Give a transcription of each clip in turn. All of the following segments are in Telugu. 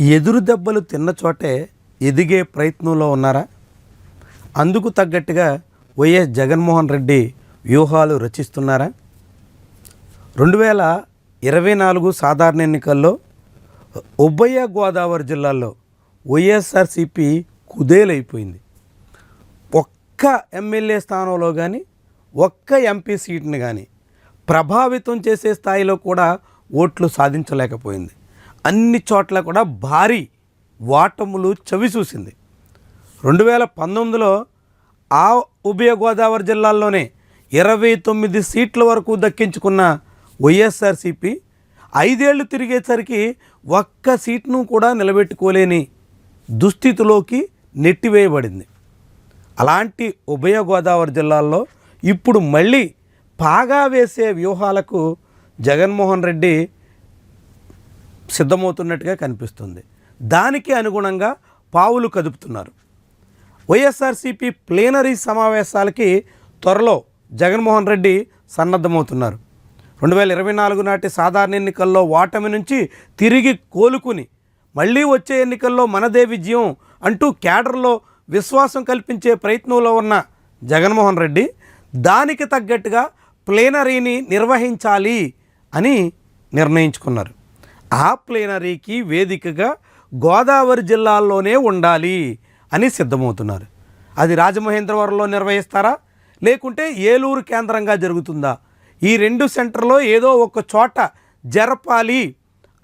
ఎదురు దెబ్బలు తిన్న చోటే ఎదిగే ప్రయత్నంలో ఉన్నారా? అందుకు తగ్గట్టుగా వైఎస్ జగన్మోహన్ రెడ్డి వ్యూహాలు రచిస్తున్నారా? రెండు వేల ఇరవై నాలుగు సాధారణ ఎన్నికల్లో ఉభయ గోదావరి జిల్లాల్లో వైఎస్ఆర్సిపి కుదేలైపోయింది. ఒక్క ఎమ్మెల్యే స్థానంలో కానీ ఒక్క ఎంపీ సీట్ని కానీ ప్రభావితం చేసే స్థాయిలో కూడా ఓట్లు సాధించలేకపోయింది. అన్ని చోట్ల కూడా భారీ వాటములు చవి చూసింది. రెండు వేల పంతొమ్మిదిలో ఆ ఉభయ గోదావరి జిల్లాల్లోనే ఇరవై తొమ్మిది సీట్ల వరకు దక్కించుకున్న వైఎస్ఆర్సిపి ఐదేళ్ళు తిరిగేసరికి ఒక్క సీట్ను కూడా నిలబెట్టుకోలేని దుస్థితిలోకి నెట్టివేయబడింది. అలాంటి ఉభయ గోదావరి జిల్లాల్లో ఇప్పుడు మళ్ళీ పాగా వేసే వ్యూహాలకు జగన్మోహన్ రెడ్డి సిద్ధమవుతున్నట్టుగా కనిపిస్తుంది. దానికి అనుగుణంగా పావులు కదుపుతున్నారు. వైఎస్ఆర్సీపీ ప్లేనరీ సమావేశాలకి త్వరలో జగన్మోహన్ రెడ్డి సన్నద్ధమవుతున్నారు. రెండు వేల ఇరవై నాలుగు నాటి సాధారణ ఎన్నికల్లో ఓటమి నుంచి తిరిగి కోలుకుని మళ్ళీ వచ్చే ఎన్నికల్లో మనదే విజయం అంటూ క్యాడర్లో విశ్వాసం కల్పించే ప్రయత్నంలో ఉన్న జగన్మోహన్ రెడ్డి దానికి తగ్గట్టుగా ప్లేనరీని నిర్వహించాలి అని నిర్ణయించుకున్నారు. ఆ ప్లేనరీకి వేదికగా గోదావరి జిల్లాల్లోనే ఉండాలి అని సిద్ధమవుతున్నారు. అది రాజమహేంద్రవరంలో నిర్వహిస్తారా? లేకుంటే ఏలూరు కేంద్రంగా జరుగుతుందా? ఈ రెండు సెంటర్లో ఏదో ఒక చోట జరపాలి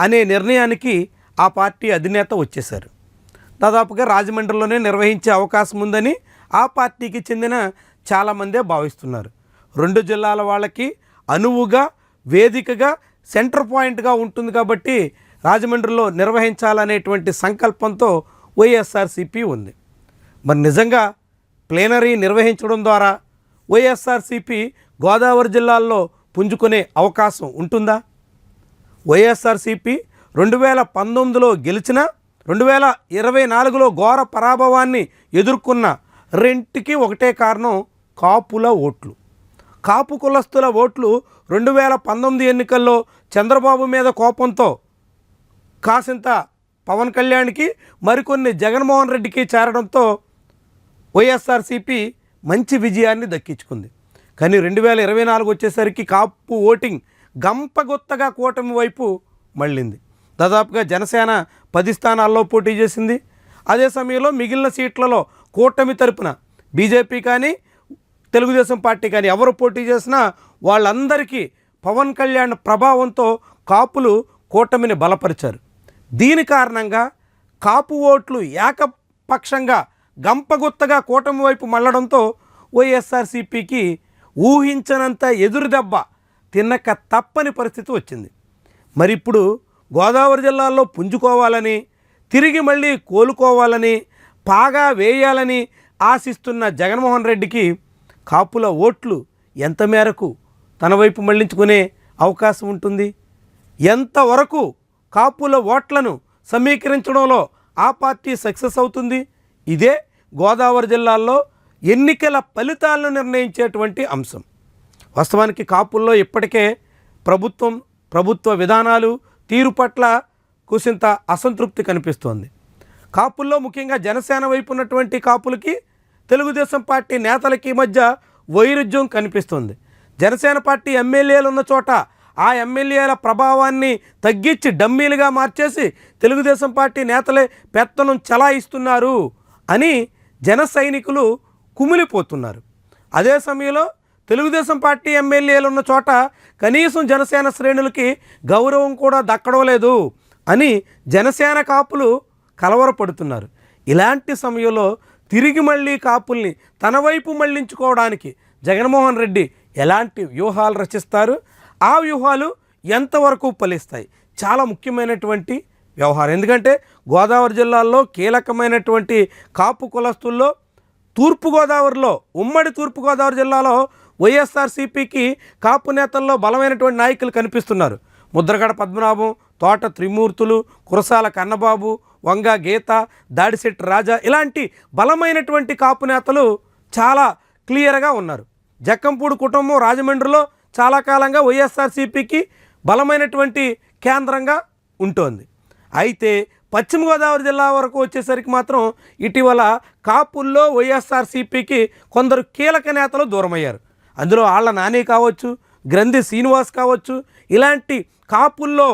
అనే నిర్ణయానికి ఆ పార్టీ అధినేత వచ్చేశారు. దాదాపుగా రాజమండ్రిలోనే నిర్వహించే అవకాశం ఉందని ఆ పార్టీకి చెందిన చాలామందే భావిస్తున్నారు. రెండు జిల్లాల వాళ్ళకి అనువుగా వేదికగా సెంటర్ పాయింట్గా ఉంటుంది కాబట్టి రాజమండ్రిలో నిర్వహించాలనేటువంటి సంకల్పంతో వైఎస్ఆర్సిపి ఉంది. మరి నిజంగా ప్లేనరీ నిర్వహించడం ద్వారా వైఎస్ఆర్సిపి గోదావరి జిల్లాల్లో పుంజుకునే అవకాశం ఉంటుందా? వైఎస్ఆర్సిపి రెండు వేల పంతొమ్మిదిలో గెలిచిన రెండు వేల ఇరవై నాలుగులో ఘోర పరాభవాన్ని ఎదుర్కొన్న రెంటికి ఒకటే కారణం కాపుల ఓట్లు. కాపు కులస్తుల ఓట్లు రెండు వేల పంతొమ్మిది ఎన్నికల్లో చంద్రబాబు మీద కోపంతో కాసింత పవన్ కళ్యాణ్కి మరికొన్ని జగన్మోహన్ రెడ్డికి చేరడంతో వైఎస్ఆర్సీపీ మంచి విజయాన్ని దక్కించుకుంది. కానీ రెండు వేల ఇరవై నాలుగు వచ్చేసరికి కాపు ఓటింగ్ గంపగొత్తగా కూటమి వైపు మళ్ళింది. దాదాపుగా జనసేన పది స్థానాల్లో పోటీ చేసింది. అదే సమయంలో మిగిలిన సీట్లలో కూటమి తరపున బీజేపీ కానీ తెలుగుదేశం పార్టీ కానీ ఎవరు పోటీ చేసినా వాళ్ళందరికీ పవన్ కళ్యాణ్ ప్రభావంతో కాపులు కూటమిని బలపరిచారు. దీని కారణంగా కాపు ఓట్లు ఏకపక్షంగా గంపగుత్తగా కూటమి వైపు మళ్ళడంతో వైఎస్ఆర్సీపీకి ఊహించనంత ఎదురుదెబ్బ తిన్నక తప్పని పరిస్థితి వచ్చింది. మరి ఇప్పుడు గోదావరి జిల్లాలో పుంజుకోవాలని తిరిగి మళ్ళీ కోలుకోవాలని పాగా వేయాలని ఆశిస్తున్న జగన్మోహన్ రెడ్డికి కాపుల ఓట్లు ఎంత మేరకు తన వైపు మళ్ళించుకునే అవకాశం ఉంటుంది? ఎంతవరకు కాపుల ఓట్లను సమీకరించడంలో ఆ పార్టీ సక్సెస్ అవుతుంది? ఇదే గోదావరి జిల్లాల్లో ఎన్నికల ఫలితాలను నిర్ణయించేటువంటి అంశం. వాస్తవానికి కాపుల్లో ఇప్పటికే ప్రభుత్వం ప్రభుత్వ విధానాలు తీరు పట్ల కుసింత అసంతృప్తి కనిపిస్తోంది. కాపుల్లో ముఖ్యంగా జనసేన వైపు ఉన్నటువంటి కాపులకి తెలుగుదేశం పార్టీ నేతలకి మధ్య వైరుధ్యం కనిపిస్తుంది. జనసేన పార్టీ ఎమ్మెల్యేలు ఉన్న చోట ఆ ఎమ్మెల్యేల ప్రభావాన్ని తగ్గించి డమ్మీలుగా మార్చేసి తెలుగుదేశం పార్టీ నేతలే పెత్తనం చలాయిస్తున్నారు అని జన సైనికులు కుమిలిపోతున్నారు. అదే సమయంలో తెలుగుదేశం పార్టీ ఎమ్మెల్యేలు ఉన్న చోట కనీసం జనసేన శ్రేణులకి గౌరవం కూడా దక్కడం లేదు అని జనసేన కాపులు కలవరపడుతున్నారు. ఇలాంటి సమయంలో తిరిగి మళ్ళీ కాపుల్ని తన వైపు మళ్ళించుకోవడానికి జగన్మోహన్ రెడ్డి ఎలాంటి వ్యూహాలు రచిస్తారు? ఆ వ్యూహాలు ఎంతవరకు ఫలిస్తాయి? చాలా ముఖ్యమైనటువంటి వ్యవహారం. ఎందుకంటే గోదావరి జిల్లాల్లో కీలకమైనటువంటి కాపు కులస్తుల్లో తూర్పుగోదావరిలో ఉమ్మడి తూర్పుగోదావరి జిల్లాలో వైఎస్ఆర్సీపీకి కాపు నేతల్లో బలమైనటువంటి నాయకులు కనిపిస్తున్నారు. ముద్రగడ పద్మనాభం తోట త్రిమూర్తులు కురసాల కన్నబాబు వంగ గీత దాడిశెట్టి రాజా ఇలాంటి బలమైనటువంటి కాపు నేతలు చాలా క్లియర్గా ఉన్నారు. జక్కంపూడి కుటుంబం రాజమండ్రిలో చాలా కాలంగా వైఎస్ఆర్సీపీకి బలమైనటువంటి కేంద్రంగా ఉంటుంది. అయితే పశ్చిమ గోదావరి జిల్లా వరకు వచ్చేసరికి మాత్రం ఇటీవల కాపుల్లో వైఎస్ఆర్సీపీకి కొందరు కీలక నేతలు దూరమయ్యారు. అందులో ఆళ్ళ నాని కావచ్చు గ్రంథి శ్రీనివాస్ కావచ్చు ఇలాంటి కాపుల్లో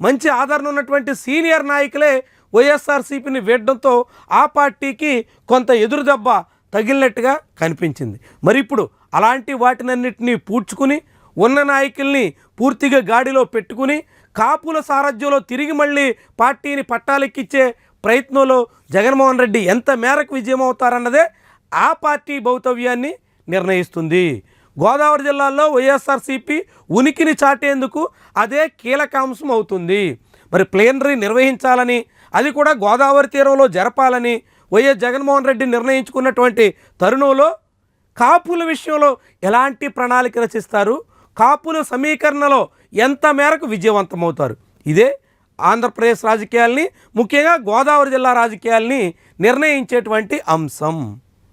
మంచి ఆదరణ ఉన్నటువంటి సీనియర్ నాయకులే వైఎస్ఆర్సీపీని వేయడంతో ఆ పార్టీకి కొంత ఎదురుదెబ్బ తగిలినట్టుగా కనిపించింది. మరి ఇప్పుడు అలాంటి వాటినన్నింటినీ పూడ్చుకుని ఉన్న నాయకుల్ని పూర్తిగా గాడిలో పెట్టుకుని కాపుల సారథ్యంలో తిరిగి మళ్ళీ పార్టీని పట్టాలెక్కిచ్చే ప్రయత్నంలో జగన్మోహన్ రెడ్డి ఎంత మేరకు విజయం అవుతారన్నదే ఆ పార్టీ భౌతవ్యాన్ని నిర్ణయిస్తుంది. గోదావరి జిల్లాలో వైఎస్ఆర్సీపీ ఉనికిని చాటేందుకు అదే కీలక అంశం అవుతుంది. మరి ప్లేనరీ నిర్వహించాలని అది కూడా గోదావరి తీరంలో జరపాలని వైఎస్ జగన్మోహన్ రెడ్డి నిర్ణయించుకున్నటువంటి తరుణంలో కాపుల విషయంలో ఎలాంటి ప్రణాళిక రచిస్తారు? కాపుల సమీకరణలో ఎంత మేరకు విజయవంతమవుతారు? ఇదే ఆంధ్రప్రదేశ్ రాజకీయాల్ని ముఖ్యంగా గోదావరి జిల్లా రాజకీయాల్ని నిర్ణయించేటువంటి అంశం.